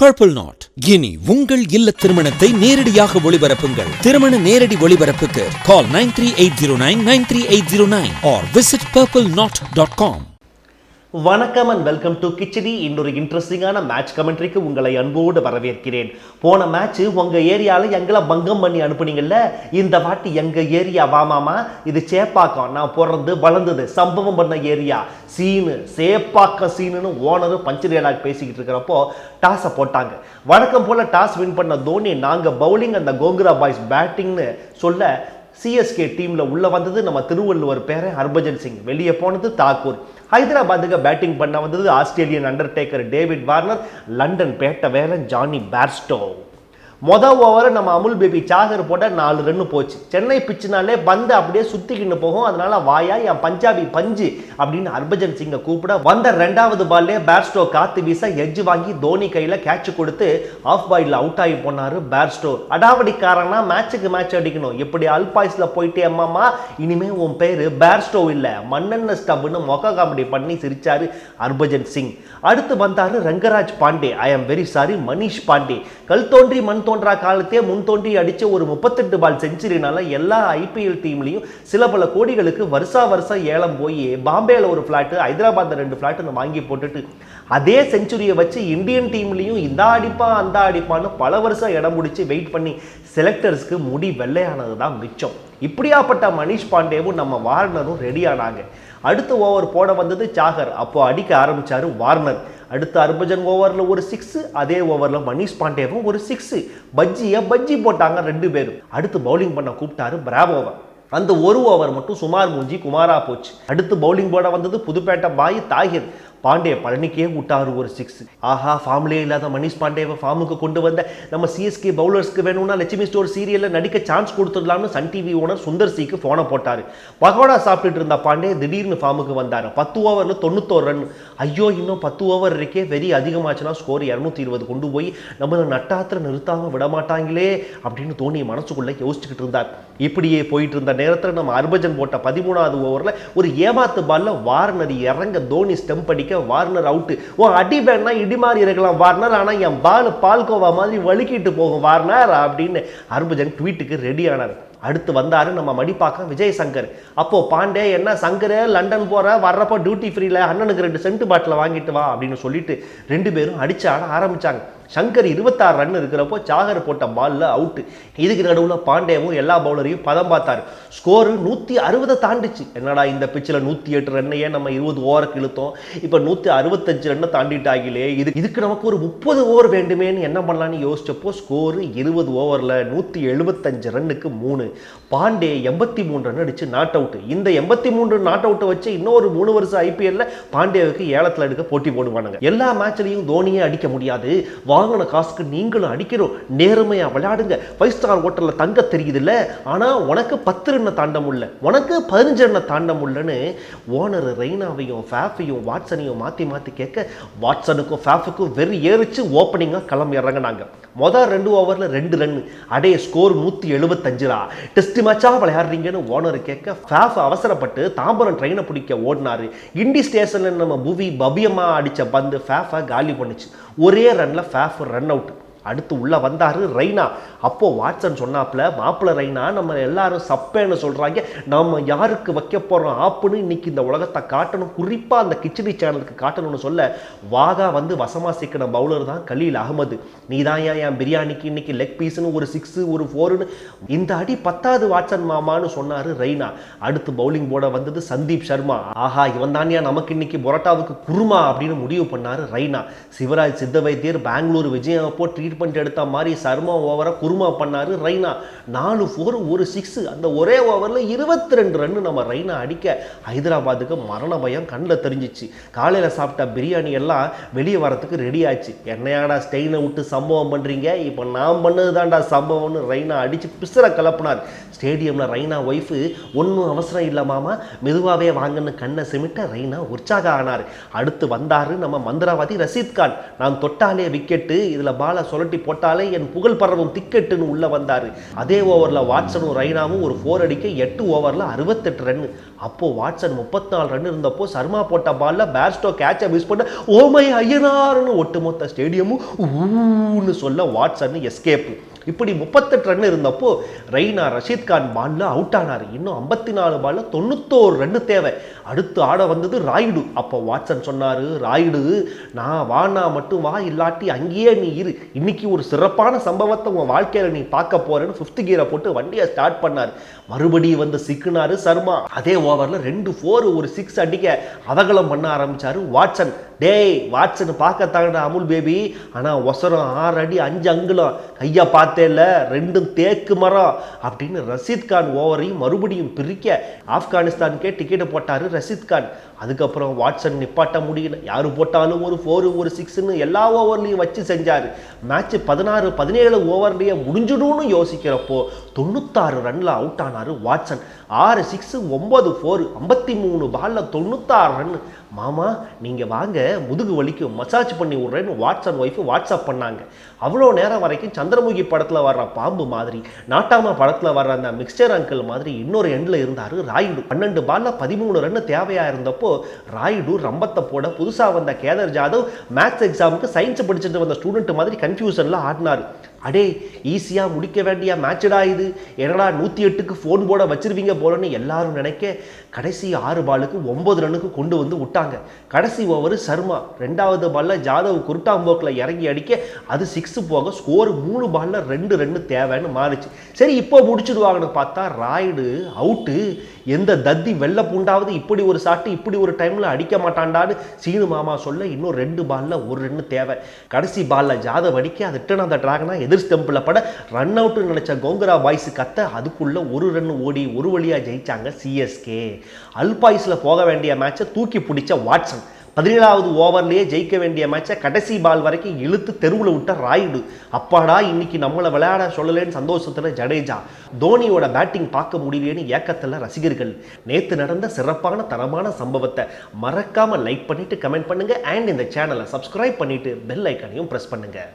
Purple not இனி உங்கள் இல்ல திருமணத்தை நேரடியாக ஒளிபரப்புங்கள். திருமண நேரடி ஒளிபரப்புக்கு call nine three eight zero nine nine three eight zero nine or visit purple knot dot com வணக்கம் அண்ட் வெல்கம் டு கிச்சடி இன்னொரு இன்ட்ரெஸ்டிங்கான மேட்ச் கமெண்ட்ரிக்கு உங்களை அன்போடு வரவேற்கிறேன். போன மேட்ச் உங்கள் ஏரியாவில் எங்களை பங்கம் பண்ணி அனுப்புனீங்கல்ல? இந்த வாட்டி எங்கள் ஏரியா வாமாமா இது சேப்பாக்கம். நான் பிறந்து வளர்ந்தது சம்பவம் பண்ண ஏரியா. சீனு சேப்பாக்கம் சீனுன்னு ஓனரும் பஞ்சு டேலாக் பேசிக்கிட்டு இருக்கிறப்போ டாஸை போட்டாங்க. வழக்கம் போல் டாஸ் வின் பண்ண தோனி நாங்கள் பவுலிங் அந்த கோங்குரா பாய்ஸ் பேட்டிங்னு சொல்ல சிஎஸ்கே டீமில் உள்ளே வந்தது நம்ம திருவள்ளுவர் பேரன் ஹர்பஜன் சிங். வெளியே போனது தாக்கூர். ஹைதராபாத்துக்கு பேட்டிங் பண்ண வந்தது Australian undertaker David Warner London பேட்ட வேலன் ஜானி பேர்ஸ்டோ. மொதல் ஓவரை நம்ம அமுல் பேபி சாகர் போட்டால் நாலு ரன்னு போச்சு. சென்னை பிச்சுனாலே பந்து அப்படியே சுற்றிக்கிட்டு போகும். அதனால வாயா என் பஞ்சாபி பஞ்சு அப்படின்னு ஹர்பஜன் சிங்கை கூப்பிட வந்த ரெண்டாவது பால்லே பேர்ஸ்டோ காத்து வீச எஜ்ஜு வாங்கி தோனி கையில் கேட்ச் கொடுத்து ஆஃப் பாயில் அவுட் ஆகி போனாரு பேர்ஸ்டோ அடாவடிக்காரனா மேட்சுக்கு மேட்ச் அடிக்கணும். இப்படி அல்பாய்ஸில் போயிட்டே அம்மாமா இனிமே உன் பேர் பேர்ஸ்டோ இல்லை. மண்ணெண்ண ஸ்டப்னு மொக்க காமெடி பண்ணி சிரிச்சாரு ஹர்பஜன் சிங். அடுத்து வந்தார் ரங்கராஜ் பாண்டே. ஐ am very sorry Manish Pandey. கல் தோன்றி மண் தோன்றா காலத்தே முன் தோன்றி அடித்த ஒரு முப்பத்தெட்டு பால் செஞ்சுரினால எல்லா ஐபிஎல் டீம்லையும் சில பல கோடிகளுக்கு வருஷா வருஷம் ஏலம் போய் பாம்பேயில் ஒரு ஃப்ளாட்டு ஹைதராபாத் ரெண்டு ஃப்ளாட்டு வாங்கி போட்டுட்டு அதே செஞ்சுரியை வச்சு இந்தியன் டீம்லையும் இந்த அடிப்பா அந்த அடிப்பான்னு பல வருஷம் இடம் முடிச்சு வெயிட் பண்ணி செலக்டர்ஸ்க்கு முடி வெள்ளையானது தான் மிச்சம். இப்படியாப்பட்ட மனிஷ் பாண்டேவும் நம்ம வார்னரும் ரெடி ஆனாங்க. அடுத்த ஓவர் போட வந்தது சாகர் அப்போ அடிக்க ஆரம்பிச்சாரு வார்னர். அடுத்த அர்பஜன் ஓவரில் ஒரு சிக்ஸு அதே ஓவரில் மனிஷ் பாண்டேவும் ஒரு சிக்ஸு பஜ்ஜியை பஜ்ஜி போட்டாங்க ரெண்டு பேரும். அடுத்து பவுலிங் பண்ண கூப்பிட்டாரு பிராவோவை. அந்த ஒரு ஓவர் மட்டும் சுமார் மூஞ்சி குமாரா போச்சு. அடுத்து பவுலிங் போட வந்தது புதுப்பேட்டை பாய் தாகிர். பாண்டே பழனிக்கே விட்டாரு ஒரு சிக்ஸ் ஆஹா ஃபார்ம்லேயே இல்லாத மணிஷ் பாண்டேவை ஃபார்முக்கு கொண்டு வந்த நம்ம சிஎஸ்கே பவுலர்ஸ்க்கு வேணும்னா லட்சுமி ஸ்டோர் சீரியலில் நடிக்க சான்ஸ் கொடுத்துடலாம்னு சன் டிவி ஓனர் சுந்தர் சிக்கு ஃபோனை போட்டார். பகோடா சாப்பிட்டுட்டு இருந்த பாண்டே திடீர்னு ஃபார்முக்கு வந்தார். பத்து ஓவரில் தொண்ணூத்தோரு ரன் ஐயோ இன்னும் பத்து ஓவர் இருக்கே வெறி அதிகமாச்சுன்னா ஸ்கோர் இரநூத்தி இருபது கொண்டு போய் நம்மளை நட்டாத்திர நிறுத்தாமல் விட மாட்டாங்களே அப்படின்னு தோனி மனசுக்குள்ளே யோசிச்சுக்கிட்டு இருந்தார். இப்படியே போயிட்டு இருந்த நேரத்தில் நம்ம அர்பஜன் போட்ட பதிமூணாவது ஓவரில் ஒரு ஏமாத்து பாலில் வார்னர் இறங்க தோனி ஸ்டெம்ப் அடிக்க வார்னர் அவுட்டு. ஓ அடி வேணா இடி மாதிரி இருக்கலாம் வார்னர். ஆனால் என் பால் பால்கோவா மாதிரி வழுக்கிட்டு போகும் வார்னர் அப்படின்னு அர்புஜன் ட்வீட்டுக்கு ரெடி ஆனார். அடுத்து வந்தாரு நம்ம மடிப்பாக்கம் விஜய் சங்கர் அப்போ பாண்டே என்ன சங்கர் லண்டன் போற? வர்றப்போ டியூட்டி ஃப்ரீல அண்ணனுக்கு ரெண்டு சென்ட் பாட்டில் வாங்கிட்டு வா அப்படின்னு சொல்லிட்டு ரெண்டு பேரும் அடிச்சு ஆட ஆரம்பிச்சாங்க. சங்கர் இருபத்தாறு ரன் இருக்கிறப்போ சாகர் போட்ட பாலில் அவுட்டு இதுக்கு நடுவில் பாண்டேவும் எல்லா பவுலரையும் பதம் பார்த்தாரு. ஸ்கோரு நூற்றி அறுபதை தாண்டிச்சு. என்னடா இந்த பிச்சில் நூற்றி எட்டு ரன்னையே நம்ம இருபது ஓவருக்கு இழுத்தோம். இப்போ நூற்றி அறுபத்தஞ்சு ரன்னை தாண்டிட்டாங்களே இது இதுக்கு நமக்கு ஒரு முப்பது ஓவர் வேண்டுமேன்னு என்ன பண்ணலான்னு யோசிச்சப்போ ஸ்கோரு இருபது ஓவரில் நூற்றி எழுபத்தஞ்சு ரன்னுக்கு மூணு. பாண்டே எண்பத்தி மூணு ரன் அடிச்சு நாட் அவுட் இந்த எண்பத்தி மூன்று நாட் அவுட்டை வச்சு இன்னொரு மூணு வருஷம் ஐபிஎல்ல பாண்டேவுக்கு ஏலத்தில் எடுக்க போட்டி போடுவானுங்க. எல்லா மேட்ச்லையும் தோனியே அடிக்க முடியாது. வாங்கின காசுக்கு நீங்களும் அடிக்கணும். நேர்மையாக விளையாடுங்க. ஃபைவ் ஸ்டார் ஹோட்டலில் தங்க தெரியுதுல்ல. ஆனால் உனக்கு பத்து ரன்னை தாண்ட முடியல உனக்கு பதினஞ்சு ரன்னை தாண்ட முடியலன்னு ஓனர் ரெய்னாவையும் ஃபேஃபையும் வாட்சனையும் மாற்றி மாற்றி கேட்க வாட்ஸனுக்கும் ஃபேஃபுக்கும் வெறி ஏறிச்சு ஓப்பனிங்காக கிளம்பிடுறாங்க நாங்கள் மொதல் ரெண்டு ஓவரில் ரெண்டு ரன் அடைய ஸ்கோர் நூற்றி எழுபத்தஞ்சுரா டெஸ்ட் மேட்சாக விளையாடுறீங்கன்னு ஓனர் கேட்க ஃபேஃப் அவசரப்பட்டு தாம்பரம் ட்ரெயினை பிடிக்க ஓடினாரு. இண்டி ஸ்டேஷனில் நம்ம புவி பபியமா அடித்த பந்து ஃபேஃபை காலி பண்ணுச்சு. ஒரே ரன்னில் ஃபேஃப் ரன் அவுட் அடுத்து உள்ளே வந்தார் ரெய்னா. அப்போது வாட்சன் சொன்னாப்புல மாப்பிள்ளை ரெய்னா நம்ம எல்லாரும் சப்பேன்னு சொல்கிறாங்க நம்ம யாருக்கு வைக்க போகிறோம் ஆப்புன்னு இன்றைக்கி இந்த உலகத்தை காட்டணும். குறிப்பாக அந்த கிச்சடி சேனலுக்கு காட்டணும்னு சொல்ல வாகா வந்து வசமாக சிக்கின பவுலர் தான் கலீல் அகமது. நீ தான் ஏன் என் பிரியாணிக்கு இன்றைக்கி லெக் பீஸ்னு ஒரு சிக்ஸு ஒரு ஃபோருன்னு இந்த அடி பத்தாவது வாட்சன் மாமான்னு சொன்னார் ரெய்னா. அடுத்து பவுலிங் போட வந்தது சந்தீப் சர்மா. ஆஹா இவன் தானியா நமக்கு இன்னைக்கு பொரோட்டாவுக்கு குருமா அப்படின்னு முடிவு பண்ணார் ரெய்னா. சிவராஜ் சித்த வைத்தியர் பெங்களூர் விஜயம் அப்போ ட்ரீட்மெண்ட் எடுத்த மாதிரி சர்மா ஓவரை குருமா பண்ணாரு ரெய்னா நாலு ஃபோர் ஒரு சிக்ஸு அந்த ஒரே ஓவரில் இருபத்தி ரெண்டு ரன் நம்ம ரெய்னா அடிக்க ஹைதராபாத்துக்கு மரண பயம் கண்ணில் தெரிஞ்சிச்சு. காலையில் சாப்பிட்ட பிரியாணி எல்லாம் வெளியே வரத்துக்கு ரெடி ஆச்சு. என்னையாடா ஸ்டெயினை விட்டு சம்பவம் பண்ணுறீங்க இப்போ நான் பண்ணது தான்டா சம்பவம்னு ரெய்னா அடித்து பிசுற கலப்புனார். ஸ்டேடியமில் ரெய்னா ஒய்ஃபு ஒன்றும் அவசரம் இல்லை மாமா. மெதுவாகவே வாங்கன்னு கண்ணை சிமிட்ட ரெய்னா உற்சாக ஆனார். அடுத்து வந்தார் நம்ம மந்திராவாதி ரசீத் கான். நான் தொட்டாலே விக்கெட்டு இதில் பாலை சொல்ல புரட்டி போட்டாலே என் புகழ் பரவும் திக்கெட்டுன்னு உள்ளே வந்தார். அதே ஓவரில் வாட்சனும் ரைனாவும் ஒரு ஃபோர் அடிக்க எட்டு ஓவரில் அறுபத்தெட்டு ரன் அப்போது வாட்சன் முப்பத்தி நாலு ரன் இருந்தப்போ சர்மா போட்ட பால்ல பேர்ஸ்டோ கேட்சை மிஸ் பண்ண ஓமை ஐயனார்னு ஒட்டுமொத்த ஸ்டேடியமும் ஊன்னு சொல்ல வாட்சன் எஸ்கேப்பு இப்படி முப்பத்தெட்டு ரன் இருந்தப்போ ரெய்னா ரஷீத் கான் பால்ல அவுட் ஆனார். இன்னும் ஐம்பத்தி நாலு பால்ல தொண்ணூத்தோரு ரன் தேவை. அடுத்து ஆட வந்தது ராயுடு. அப்போ வாட்சன் சொன்னாரு ராயுடு நான் வானா மட்டும் வா இல்லாட்டி அங்கேயே நீ இரு. இன்னைக்கு ஒரு சிறப்பான சம்பவத்தை உன் வாழ்க்கையில நீ பார்க்க போறேன்னு ஃபிஃப்த் கியரை போட்டு வண்டியை ஸ்டார்ட் பண்ணார். மறுபடியும் வந்து சிக்குனாரு சர்மா. அதே ஓவர்ல ரெண்டு ஃபோர் ஒரு சிக்ஸ் அடிக்க அவகலம் பண்ண ஆரம்பிச்சாரு வாட்சன். டேய் வாட்சன் பார்க்கத்தாங்கடா அமுல் பேபி ஆனா ஒசரம் ஆறு அடி அஞ்சு அங்குலம். கையா பார்த்தேல்ல ரெண்டும் தேக்கு மரம் அப்படின்னு ரஷீத் கான் ஓவரையும் மறுபடியும் பிரிக்க ஆப்கானிஸ்தானுக்கே டிக்கெட்டு போட்டாரு ரஷீத் கான். அதுக்கப்புறம் வாட்சன் நிப்பாட்ட முடியல. யார் போட்டாலும் ஒரு ஃபோரு ஒரு சிக்ஸ்னு எல்லா ஓவர்லையும் வச்சு செஞ்சார். மேட்ச் பதினாறு பதினேழு ஓவர்லேயே முடிஞ்சிடும்னு யோசிக்கிறப்போ தொண்ணூத்தாறு ரன்ல அவுட் ஆனார் வாட்சன். ஆறு சிக்ஸ் ஒன்பது ஃபோர் ஐம்பத்தி மூணு பாலில் தொண்ணூத்தாறு ரன் மாமா நீங்கள் வாங்க முதுகு வலிக்கும் மசாஜ் பண்ணி விட்றேன்னு வாட்ஸ்அப் ஒய்ஃபு வாட்ஸ்அப் பண்ணாங்க. அவ்வளோ நேரம் வரைக்கும் சந்திரமுகி படத்தில் வர்ற பாம்பு மாதிரி நாட்டாமா படத்தில் வர்ற அந்த மிக்சர் அங்கிள் மாதிரி இன்னொரு எண்டில் இருந்தார் ராயுடு. பன்னெண்டு பாலில் பதிமூணு ரன் தேவையாக இருந்தப்போ ராயுடு ரம்பத்தை போட புதுசாக வந்த கேதர் ஜாதவ் மேத்ஸ் எக்ஸாமுக்கு சயின்ஸ் படிச்சுட்டு வந்த ஸ்டூடெண்ட் மாதிரி கன்ஃபியூஷனில் ஆடினாரு. அடே ஈஸியாக முடிக்க வேண்டிய மேட்சடா இது. என்னடா நூற்றி எட்டுக்கு ஃபோன் போட வச்சிருவீங்க போலன்னு எல்லாரும் நினைக்க கடைசி ஆறு பாலுக்கு ஒம்பது ரன்னுக்கு கொண்டு வந்து விட்டாங்க. கடைசி ஓவர் சர்மா. ரெண்டாவது பாலில் ஜாதவ் குருட்டாம்போக்கில் இறங்கி அடிக்க அது சிக்ஸு போக ஸ்கோர் மூணு பாலில் ரெண்டு ரன்னு தேவைன்னு மாறுச்சு. சரி இப்போ முடிச்சிடுவாங்கன்னு பார்த்தா ராய்டு அவுட்டு எந்த தத்தி வெள்ளை பூண்டாவது இப்படி ஒரு சாட்டு இப்படி ஒரு டைமில் அடிக்க மாட்டான்டான்னு சீனு மாமா சொல்ல இன்னும் ரெண்டு பால்ல ஒரு ரன்னு தேவை. கடைசி பாலில் ஜாதவ் அடிக்க அது ரிட்டன் அந்த ட்ராகனாக எதிர் ஸ்டம்பில் பட ரன் அவுட்னு நினைச்ச கோங்கரா பாய்ஸ் கத்த அதுக்குள்ள ஒரு ரன் ஓடி ஒரு வழியாக ஜெயிச்சாங்க சிஎஸ்கே அல்பாய்ஸில் போக வேண்டிய மேட்சை தூக்கி பிடிச்ச வாட்சன். பதினேழாவது ஓவர்லேயே ஜெயிக்க வேண்டிய மேட்சை கடைசி பால் வரைக்கும் இழுத்து தெருவில் விட்ட ராயுடு. அப்பாடா இன்னைக்கு நம்மளை விளையாட சொல்லலேன்னு சந்தோஷத்தில் ஜடேஜா. தோனியோட பேட்டிங் பார்க்க முடியலையேன்னு ஏக்கத்தில் ரசிகர்கள். நேற்று நடந்த சிறப்பான தரமான சம்பவத்தை மறக்காமல் லைக் பண்ணிவிட்டு கமெண்ட் பண்ணுங்கள் அண்ட் இந்த சேனலை சப்ஸ்கிரைப் பண்ணிவிட்டு பெல் ஐக்கானையும் ப்ரெஸ் பண்ணுங்கள்